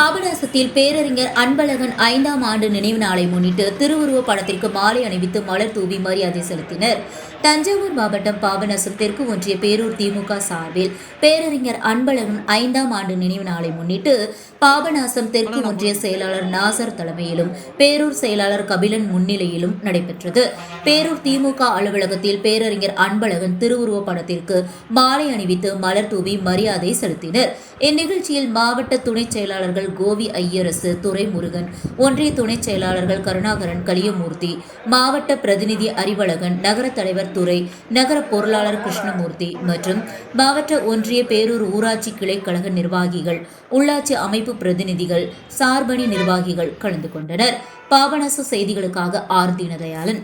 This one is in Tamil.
பாபநாசத்தில் பேரறிஞர் அன்பழகன் ஐந்தாம் ஆண்டு நினைவு நாளை முன்னிட்டு திருவுருவ படத்திற்கு மாலை அணிவித்து மலர் தூவி மரியாதை செலுத்தினர். தஞ்சாவூர் மாவட்டம் பாபநாசம் தெற்கு ஒன்றிய பேரூர் திமுக சார்பில் பேரறிஞர் அன்பழகன் ஐந்தாம் ஆண்டு நினைவு நாளை முன்னிட்டு பாபநாசம் தெற்கு ஒன்றிய செயலாளர் நாசர் தலைமையிலும் பேரூர் செயலாளர் கபிலன் முன்னிலையிலும் நடைபெற்றது. பேரூர் திமுக அலுவலகத்தில் பேரறிஞர் அன்பழகன் திருவுருவ படத்திற்கு மாலை அணிவித்து மலர் தூவி மரியாதை செலுத்தினர். இந்நிகழ்ச்சியில் மாவட்ட துணைச் செயலாளர்கள் கோவி ஐயரசு துரைமுருகன் ஒன்றிய துணைச் செயலாளர்கள் கருணாகரன் கலியமூர்த்தி மாவட்ட பிரதிநிதி அறிவழகன் நகர தலைவர் துறை நகர பொருளாளர் கிருஷ்ணமூர்த்தி மற்றும் மாவட்ட ஒன்றிய பேரூர் ஊராட்சி கிளை கழக நிர்வாகிகள் உள்ளாட்சி அமைப்பு பிரதிநிதிகள் சார்பணி நிர்வாகிகள் கலந்து கொண்டனர். பாபநாச செய்திகளுக்காக ஆர் தீனதயாளன்.